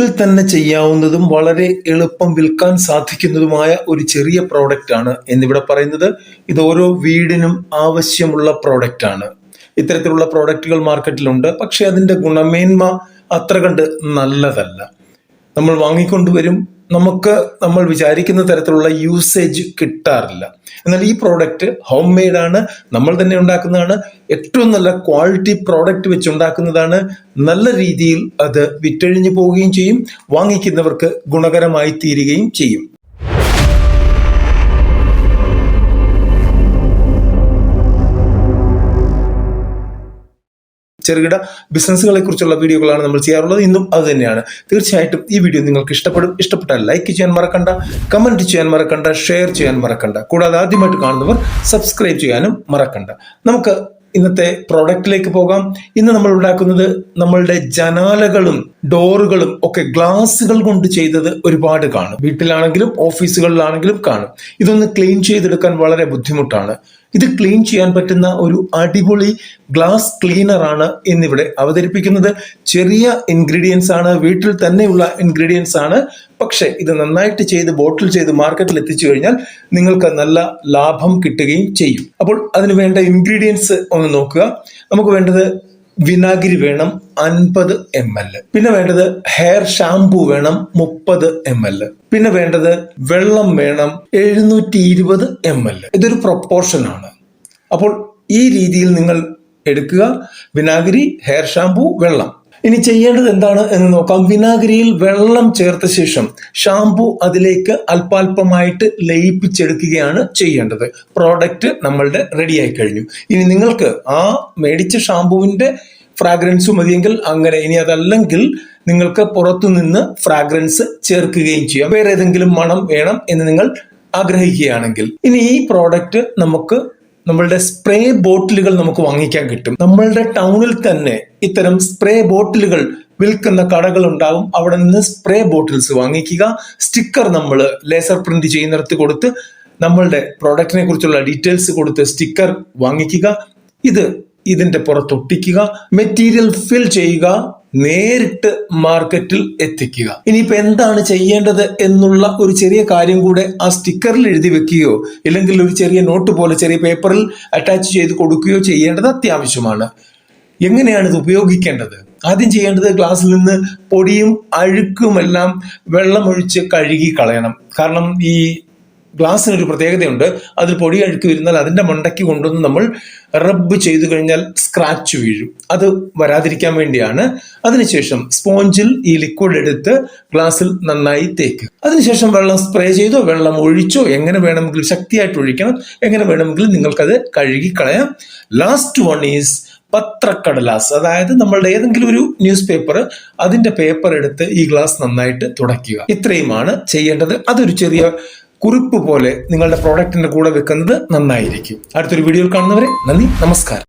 വീട്ടിൽ തന്നെ ചെയ്യാവുന്നതും വളരെ എളുപ്പം വിൽക്കാൻ സാധിക്കുന്നതുമായ ഒരു ചെറിയ പ്രോഡക്റ്റ് ആണ് എന്നിവിടെ പറയുന്നത്. ഇത് ഓരോ വീടിനും ആവശ്യമുള്ള പ്രോഡക്റ്റ് ആണ്. ഇത്തരത്തിലുള്ള പ്രോഡക്റ്റുകൾ മാർക്കറ്റിലുണ്ട് പക്ഷെ അതിന്റെ ഗുണമേന്മ അത്ര കണ്ട് നല്ലതല്ല. നമ്മൾ വാങ്ങിക്കൊണ്ടുവരും നമുക്ക് നമ്മൾ വിചാരിക്കുന്ന തരത്തിലുള്ള യൂസേജ് കിട്ടാറില്ല. എന്നാൽ ഈ പ്രോഡക്റ്റ് ഹോം മെയ്ഡ് ആണ് നമ്മൾ തന്നെ ഉണ്ടാക്കുന്നതാണ്. ഏറ്റവും നല്ല ക്വാളിറ്റി പ്രോഡക്റ്റ് വെച്ചുണ്ടാക്കുന്നതാണ് നല്ല രീതിയിൽ അത് വിറ്റഴിഞ്ഞു പോവുകയും ചെയ്യും വാങ്ങിക്കുന്നവർക്ക് ഗുണകരമായി തീരുകയും ചെയ്യും. ചെറുകിട ബിസിനസ്സുകളെ കുറിച്ചുള്ള വീഡിയോകളാണ് നമ്മൾ ചെയ്യാറുള്ളത്. ഇന്നും അത് തന്നെയാണ്. തീർച്ചയായിട്ടും ഈ വീഡിയോ നിങ്ങൾക്ക് ഇഷ്ടപ്പെടും. ഇഷ്ടപ്പെട്ടാൽ ലൈക്ക് ചെയ്യാൻ മറക്കണ്ട. കമന്റ് ചെയ്യാൻ മറക്കണ്ട. ഷെയർ ചെയ്യാൻ മറക്കണ്ട. കൂടാതെ ആദ്യമായിട്ട് കാണുന്നവർ സബ്സ്ക്രൈബ് ചെയ്യാനും മറക്കണ്ട. നമുക്ക് ഇന്നത്തെ പ്രോഡക്റ്റിലേക്ക് പോകാം. ഇന്ന് നമ്മൾ ഉണ്ടാക്കുന്നത് നമ്മളുടെ ജനാലകളും ഡോറുകളും ഒക്കെ ഗ്ലാസുകൾ കൊണ്ട് ചെയ്തത് ഒരുപാട് കാണും. വീട്ടിലാണെങ്കിലും ഓഫീസുകളിലാണെങ്കിലും കാണും. ഇതൊന്ന് ക്ലീൻ ചെയ്തെടുക്കാൻ വളരെ ബുദ്ധിമുട്ടാണ്. ഇത് ക്ലീൻ ചെയ്യാൻ പറ്റുന്ന ഒരു അടിപൊളി ഗ്ലാസ് ക്ലീനർ ആണ് അവതരിപ്പിക്കുന്നത്. ചെറിയ ഇൻഗ്രീഡിയൻസ് ആണ് വീട്ടിൽ തന്നെയുള്ള ഇൻഗ്രീഡിയൻസ് ആണ്. പക്ഷെ ഇത് നന്നായിട്ട് ചെയ്ത് ബോട്ടിൽ ചെയ്ത് മാർക്കറ്റിൽ എത്തിച്ചു കഴിഞ്ഞാൽ നിങ്ങൾക്ക് നല്ല ലാഭം കിട്ടുകയും ചെയ്യും. അപ്പോൾ അതിന് വേണ്ട ഇൻഗ്രീഡിയൻസ് ഒന്ന് നോക്കുക. നമുക്ക് വേണ്ടത് വിനാഗിരി വേണം അൻപത് എം എൽ പിന്നെ വേണ്ടത് ഹെയർ ഷാംപൂ വേണം മുപ്പത് എം എൽ പിന്നെ വേണ്ടത് വെള്ളം വേണം എഴുന്നൂറ്റി ഇരുപത് എം എൽ ഇതൊരു പ്രൊപ്പോർഷൻ ആണ്. അപ്പോൾ ഈ രീതിയിൽ നിങ്ങൾ എടുക്കുക. വിനാഗിരി ഹെയർ ഷാംപൂ വെള്ളം. ഇനി ചെയ്യേണ്ടത് എന്താണ് എന്ന് നോക്കാം. വിനാഗിരിയിൽ വെള്ളം ചേർത്ത ശേഷം ഷാംപൂ അതിലേക്ക് അല്പാൽപമായിട്ട് ലയിപ്പിച്ചെടുക്കുകയാണ് ചെയ്യേണ്ടത്. പ്രോഡക്റ്റ് നമ്മളുടെ റെഡിയായി കഴിഞ്ഞു. ഇനി നിങ്ങൾക്ക് ആ മേടിച്ച ഷാംപൂവിന്റെ ഫ്രാഗ്രൻസ് മതിയെങ്കിൽ അങ്ങനെ ഇനി അതല്ലെങ്കിൽ നിങ്ങൾക്ക് പുറത്തുനിന്ന് ഫ്രാഗ്രൻസ് ചേർക്കുകയും ചെയ്യാം. വേറെ ഏതെങ്കിലും മണം വേണം എന്ന് നിങ്ങൾ ആഗ്രഹിക്കുകയാണെങ്കിൽ. ഇനി ഈ പ്രോഡക്റ്റ് നമുക്ക് നമ്മളുടെ സ്പ്രേ ബോട്ടിലുകൾ നമുക്ക് വാങ്ങിക്കാൻ കിട്ടും. നമ്മളുടെ ടൗണിൽ തന്നെ ഇത്തരം സ്പ്രേ ബോട്ടിലുകൾ വിൽക്കുന്ന കടകൾ ഉണ്ടാവും. അവിടെ നിന്ന് സ്പ്രേ ബോട്ടിൽസ് വാങ്ങിക്കുക. സ്റ്റിക്കർ നമ്മൾ ലേസർ പ്രിന്റ് ചെയ്യുന്നിടത്ത് കൊടുത്ത് നമ്മളുടെ പ്രോഡക്റ്റിനെ കുറിച്ചുള്ള ഡീറ്റെയിൽസ് കൊടുത്ത് സ്റ്റിക്കർ വാങ്ങിക്കുക. ഇത് ഇതിന്റെ പുറത്തൊട്ടിക്കുക മെറ്റീരിയൽ ഫിൽ ചെയ്യുക. നേരിട്ട് മാർക്കറ്റിൽ എത്തിക്കുക. ഇനിയിപ്പോ എന്താണ് ചെയ്യേണ്ടത് എന്നുള്ള ഒരു ചെറിയ കാര്യം കൂടെ ആ സ്റ്റിക്കറിൽ എഴുതി വെക്കുകയോ ഇല്ലെങ്കിൽ ഒരു ചെറിയ നോട്ട് പോലെ ചെറിയ പേപ്പറിൽ അറ്റാച്ച് ചെയ്ത് കൊടുക്കുകയോ ചെയ്യേണ്ടത് അത്യാവശ്യമാണ്. എങ്ങനെയാണ് ഇത് ഉപയോഗിക്കേണ്ടത്? ആദ്യം ചെയ്യേണ്ടത് ഗ്ലാസ്സിൽ നിന്ന് പൊടിയും അഴുക്കുമെല്ലാം വെള്ളമൊഴിച്ച് കഴുകി കളയണം. കാരണം ഈ ഗ്ലാസ്സിന് ഒരു പ്രത്യേകതയുണ്ട്. അതിൽ പൊടി അഴുക്ക് വരുന്നാൽ അതിന്റെ മണ്ടയ്ക്ക് കൊണ്ടുവന്ന് നമ്മൾ റബ്ബ് ചെയ്തു കഴിഞ്ഞാൽ സ്ക്രാച്ച് വീഴും. അത് വരാതിരിക്കാൻ വേണ്ടിയാണ്. അതിനുശേഷം സ്പോഞ്ചിൽ ഈ ലിക്വിഡ് എടുത്ത് ഗ്ലാസ്സിൽ നന്നായി തേക്കുക അതിനുശേഷം വെള്ളം സ്പ്രേ ചെയ്തോ വെള്ളം ഒഴിച്ചോ എങ്ങനെ വേണമെങ്കിലും ശക്തിയായിട്ട് ഒഴിക്കണം എങ്ങനെ വേണമെങ്കിലും നിങ്ങൾക്കത് കഴുകി കളയാം ലാസ്റ്റ് വൺ ഈസ് പത്രക്കടലാസ്. അതായത് നമ്മളുടെ ഏതെങ്കിലും ഒരു ന്യൂസ് പേപ്പർ അതിന്റെ പേപ്പർ എടുത്ത് ഈ ഗ്ലാസ് നന്നായിട്ട് തുടയ്ക്കുക. ഇത്രയുമാണ് ചെയ്യേണ്ടത്. അതൊരു ചെറിയ കുറിപ്പ് പോലെ നിങ്ങളുടെ പ്രോഡക്റ്റിന്റെ കൂടെ വെക്കുന്നത് നന്നായിരിക്കും. അടുത്തൊരു വീഡിയോയിൽ കാണുന്നവരെ നന്ദി നമസ്കാരം.